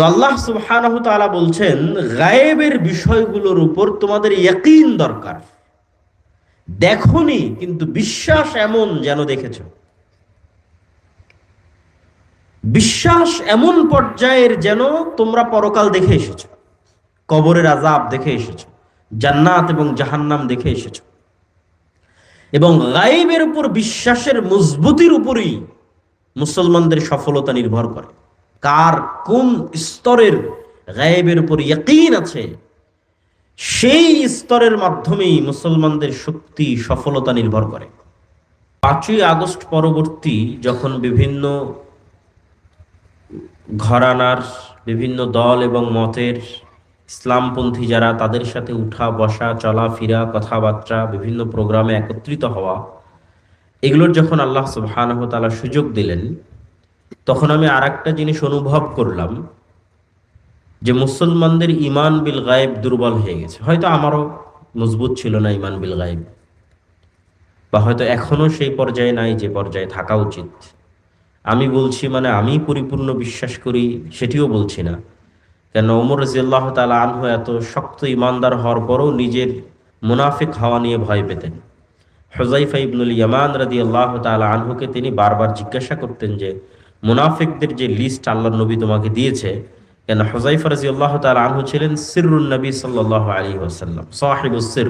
তো আল্লাহ সুবহানাহু তাআলা বলছেন, গায়েবের বিষয়গুলোর উপর তোমাদের ইয়াকিন দরকার। দেখনি, কিন্তু বিশ্বাস এমন যেন দেখেছ। বিশ্বাস এমন পর্যায়ের যেন তোমরা পরকাল দেখে এসেছ। কবরের আজাব দেখে এসেছ। জান্নাত এবং জাহান্নাম দেখে এসেছ। এবং গাইবের উপর বিশ্বাসের মজবুতির উপরই মুসলমানদের সফলতা নির্ভর করে। কার কোন স্তরের গায়েবের উপর ইয়াকিন আছে, সেই স্তরের মাধ্যমেই মুসলমানদের শক্তি সফলতা নির্ভর করে। পাঁচই আগস্ট পরবর্তী যখন বিভিন্ন ঘরানার, বিভিন্ন দল এবং মতের ইসলামপন্থী যারা তাদের সাথে উঠা, বসা চলাফেরা কথাবার্তা, বিভিন্ন প্রোগ্রামে একত্রিত হওয়া, এগুলোর যখন আল্লাহ তাআলা সুযোগ দিলেন তখন আমি আর একটা জিনিস অনুভব করলাম, যে মুসলমানদের ইমান বিল গায়েব দুর্বল হয়ে গেছে। হয়তো আমারও মজবুত ছিল না ইমান বিল গায়েব। বা হয়তো এখনও সেই পর্যায়ে নাই, যে পর্যায়ে থাকা উচিত। আমি বলছি মানে আমি পরিপূর্ণ বিশ্বাস করি, সেটিও বলছি না। কেন ওমর রাজিয়াল্লাহ তালা আনহু এত শক্ত ইমানদার হওয়ার পরও নিজের মুনাফিক হওয়া নিয়ে ভয় পেতেন। হজাইফা ইবনুল ইয়ামান রাদি আল্লাহ তালা আনহুকে তিনি বারবার জিজ্ঞাসা করতেন যে মুনাফিকদের যে লিস্ট আল্লাহ নবী তোমাকে দিয়েছে, কেন হজাইফা রাজি আল্লাহ তালা আনহু ছিলেন সিরুন নবী সাল্লাহ আলী ওসাল্লাম সাহিবুসির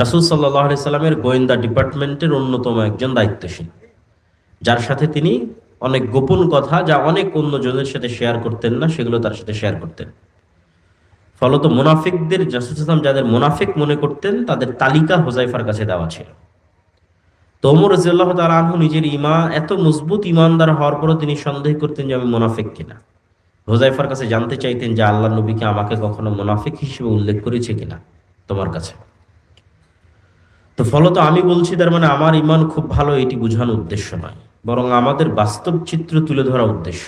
রাসুল সাল্লাহ সাল্লামের গোয়েন্দা ডিপার্টমেন্টের অন্যতম একজন দায়িত্বশীল, যার সাথে তিনি অনেক গোপন কথা যা অনেক অন্যজনের সাথে শেয়ার করতেন না, সেগুলো তার সাথে শেয়ার করতেন। ফলত মুনাফিকদের যাদের মুনাফিক মনে করতেন, তাদের তালিকা হোজাইফার কাছে দেওয়া ছিল। তোমর রাজিয়াল্লাহ আনহু নিজের ইমা এত মজবুত ইমানদার হওয়ার পরও তিনি সন্দেহ করতেন যে আমি মুনাফিক কিনা। হোজাইফার কাছে জানতে চাইতেন যে আল্লাহ নবীকে আমাকে কখনো মুনাফিক হিসেবে উল্লেখ করেছে কিনা তোমার কাছে। তো ফলত আমি বলছি, তার মানে আমার ইমান খুব ভালো, এটি বোঝানো উদ্দেশ্য নয়। বরং আমাদের বাস্তব চিত্র তুলে ধরা উদ্দেশ্য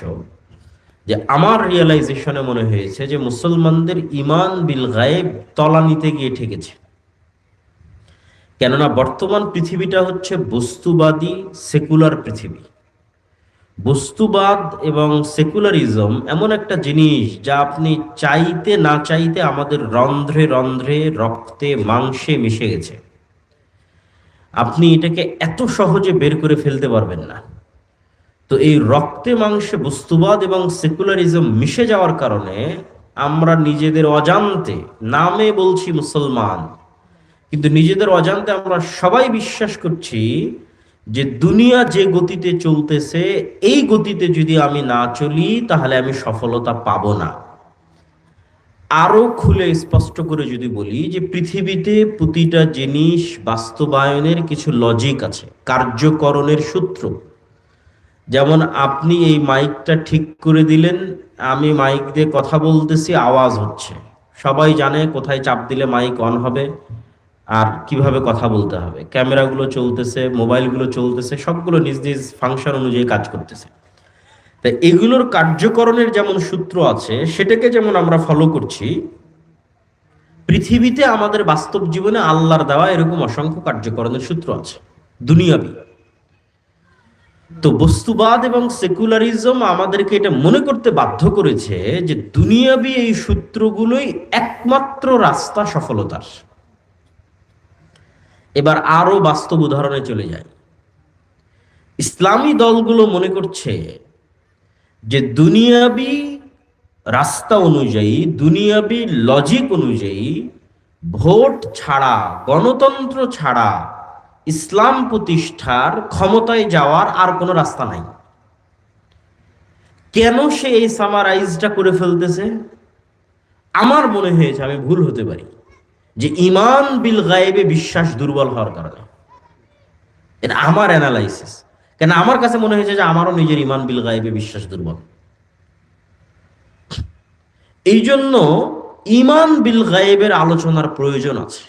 যে আমার রিয়েলাইজেশনে মনে হয়েছে যে মুসলমানদের ইমান বিল গায়েব তলানিতে গিয়ে ঠেকেছে। কেননা বর্তমান পৃথিবীটা হচ্ছে বস্তুবাদী সেকুলার পৃথিবী। বস্তুবাদ এবং সেকুলারিজম এমন একটা জিনিস যা আপনি চাইতে না চাইতে আমাদের রন্ধ্রে রন্ধ্রে রক্তে মাংসে মিশে গেছে। আপনি এটাকে এত সহজে বের করে ফেলতে পারবেন না। তো এই রক্তে মাংসে বস্তুবাদ এবং সেকুলারিজম মিশে যাওয়ার কারণে আমরা নিজেদের অজান্তে, নামে বলছি মুসলমান কিন্তু নিজেদের অজান্তে আমরা সবাই বিশ্বাস করছি যে দুনিয়া যে গতিতে চলতেছে, এই গতিতে যদি আমি না চলি, তাহলে আমি সফলতা পাব না। আরও খুলে স্পষ্ট করে যদি বলি যে পৃথিবীতে প্রতিটা জিনিস বাস্তবায়নের কিছু লজিক আছে, কার্যকরণের সূত্র। যেমন আপনি এই মাইকটা ঠিক করে দিলেন, আমি মাইক দিয়ে কথা বলতেছি, আওয়াজ হচ্ছে। সবাই জানে কোথায় চাপ দিলে মাইক অন হবে। আর কীভাবে কথা বলতে হবে? ক্যামেরাগুলো চলতেছে, মোবাইলগুলো চলতেছে, সবগুলো নিজ নিজ ফাংশন অনুযায়ী কাজ করতেছে। তা এগুলোর কার্যকরণের যেমন সূত্র আছে, সেটাকে যেমন আমরা ফলো করছি, পৃথিবীতে আমাদের বাস্তব জীবনে আল্লাহর দেওয়া এরকম অসংখ্য কার্যকরণের সূত্র আছে। দুনিয়াবি। তো বস্তুবাদ এবং সেকুলারিজম আমাদেরকে এটা মনে করতে বাধ্য করেছে যে দুনিয়াবি এই সূত্রগুলোই একমাত্র রাস্তা সফলতার। এবার আরও বাস্তব উদাহরণে চলে যায় ইসলামী দলগুলো মনে করছে যে দুনিয়াবি রাস্তা অনুযায়ী, দুনিয়াবি লজিক অনুযায়ী ভোট ছাড়া, গণতন্ত্র ছাড়া ইসলাম প্রতিষ্ঠার ক্ষমতায় যাওয়ার আর কোনো রাস্তা নাই। কেন সে এই সামারাইজটা করে ফেলতেছে? আমার মনে হয়েছে আমি ভুল হতে পারি। যে ইমান বিল গায়েবে বিশ্বাস দুর্বল হওয়ার কারণে এটা আমার অ্যানালাইসিস কেন আমার কাছে মনে হয়েছে যে আমারও নিজের ইমান বিল গায়েবে বিশ্বাস দুর্বল। এই জন্য ইমান বিল গায়েবের আলোচনার প্রয়োজন আছে।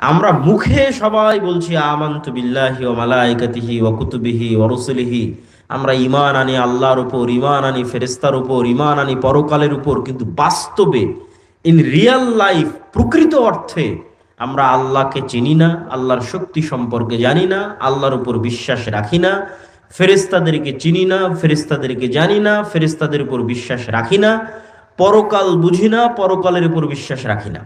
আমরা মুখে সবাই বলছি, আমান্তু বিল্লাহি ও মালাইকাতিহি ও কুতুবিহি ও রসুলিহি। আমরা ইমান আনি আল্লাহর উপর ইমান আনি ফেরেস্তার উপর ইমান আনি পরকালের উপর, কিন্তু বাস্তবে ইন রিয়াল লাইফ প্রকৃত অর্থে আমরা আল্লাহকে চিনি না, আল্লাহর শক্তি সম্পর্কে জানি না, আল্লাহর উপর বিশ্বাস রাখি না ফেরেস্তাদেরকে চিনি না ফেরেস্তাদেরকে জানি না ফেরেস্তাদের উপর বিশ্বাস রাখি না, পরকাল বুঝি না, পরকালের উপর বিশ্বাস রাখি না।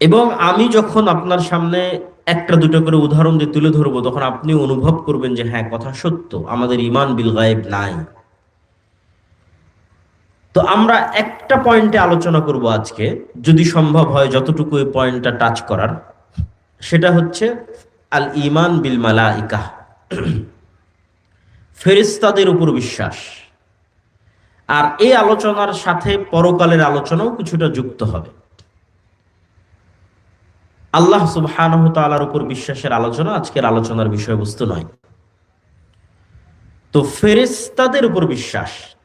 এবং আমি যখন আপনার সামনে একটা দুটো করে উদাহরণ দিয়ে তুলে ধরবো, তখন আপনি অনুভব করবেন যে হ্যাঁ কথা সত্য, আমাদের ইমান বিল গায়েব নাই। তো আমরা একটা পয়েন্টে আলোচনা করব আজকে, যদি সম্ভব হয় যতটুকু পয়েন্টটা টাচ করার, সেটা হচ্ছে আল ইমান বিল মালাইকা ফেরিস্তাদের উপর বিশ্বাস। আর এই আলোচনার সাথে পরকালের আলোচনাও কিছুটা যুক্ত হবে। আল্লাহ সুবহানাহু উপর বিশ্বাসের আলোচনা আজকের আলোচনার বিষয়বস্তু নয়। তো ফেরেস্তাদের উপর বিশ্বাস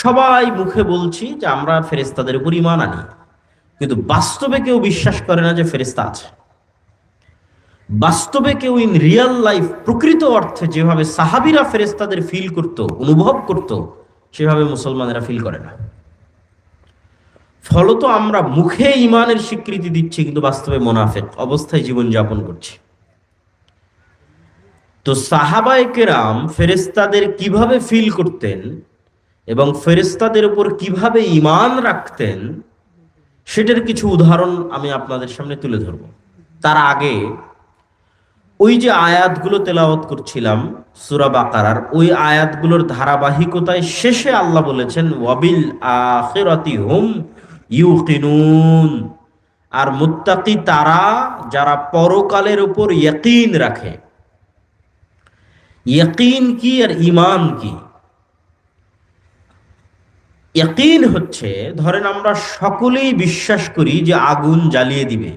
সবাই মুখে বলছি যে আমরা ফেরেস্তাদের উপর ইমান আনি। কিন্তু বাস্তবে কেউ বিশ্বাস করে না যে ফেরেস্তা আছে। বাস্তবে কেউ ইন রিয়াল লাইফ প্রকৃত অর্থে যেভাবে সাহাবিরা ফেরেস্তাদের ফিল করত, অনুভব করত, সেভাবে মুসলমানেরা ফিল করে না। ফলত আমরা মুখে ইমানের স্বীকৃতি দিচ্ছি, কিন্তু বাস্তবে মোনাফেক অবস্থায় জীবন যাপন করছি। তো সাহাবায়ে কেরাম ফেরেস্তাদের কীভাবে ফিল করতেন এবং ফেরেস্তাদের উপর কীভাবে ইমান রাখতেন, সেটার কিছু উদাহরণ আমি আপনাদের সামনে তুলে ধরব। তার আগে, ওই যে আয়াতগুলো তেলাওয়াত করছিলাম, সুরা বাকারার, ওই আয়াতগুলোর ধারাবাহিকতায় শেষে আল্লাহ বলেছেন, ওয়াবিল আখিরাতি হুম ইউকিনুন। আর মুত্তাকি তারা যারা পরকালের উপর ইয়াকিন রাখে। ইয়াকিন কি আর ইমান কি? ইয়াকিন হচ্ছে, ধরেন আমরা সকলেই বিশ্বাস করি যে আগুন জ্বালিয়ে দিবে।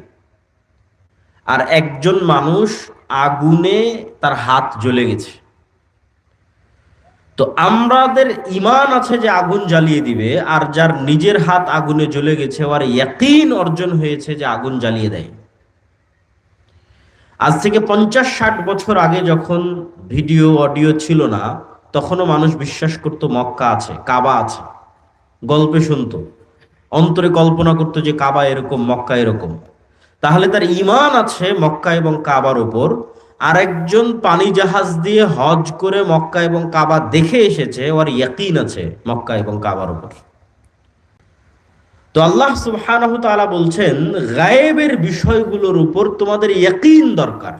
আর একজন মানুষ আগুনে তার হাত জ্বলে গেছে। তো আমাদের ইমান আছে যে আগুন জ্বালিয়ে দিবে, আর যার নিজের হাত আগুনে জ্বলে গেছে আর ইয়াকিন অর্জন হয়েছে যে আগুন জ্বালিয়ে দেয়। আজ থেকে পঞ্চাশ ষাট বছর আগে যখন ভিডিও, অডিও ছিল না, তখনও মানুষ বিশ্বাস করত মক্কা আছে, কাবা আছে। গল্পে শুনতো। অন্তরে কল্পনা করতো যে কাবা এরকম, মক্কা এরকম। তাহলে তার ইমান আছে মক্কা এবং কাবার উপর। আরেকজন পানি জাহাজ দিয়ে হজ করে মক্কা এবং কাবা দেখে এসেছে, ওর ইয়াকিন আছে মক্কা এবং কাবার উপর। তো আল্লাহ সুবহানাহু বলছেন, গায়েবের বিষয়গুলোর উপর তোমাদের ইয়াকিন দরকার।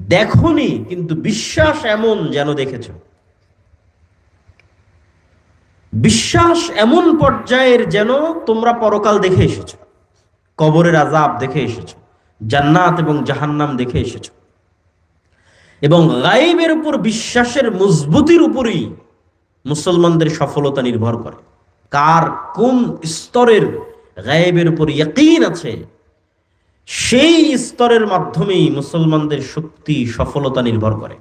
দেখনি, কিন্তু বিশ্বাস এমন যেন দেখেছ। বিশ্বাস এমন পর্যায়ের যেন তোমরা পরকাল দেখে এসেছ, কবরের আজাব দেখে এসেছ, জান্নাত এবং জাহান্নাম দেখে এসেছ। এবং গাইবের উপর বিশ্বাসের মজবুতির উপরই মুসলমানদের সফলতা নির্ভর করে। কার কোন স্তরের গায়েবের উপর ইয়াকিন আছে, সেই স্তরের মাধ্যমেই মুসলমানদের শক্তি সফলতা নির্ভর করে।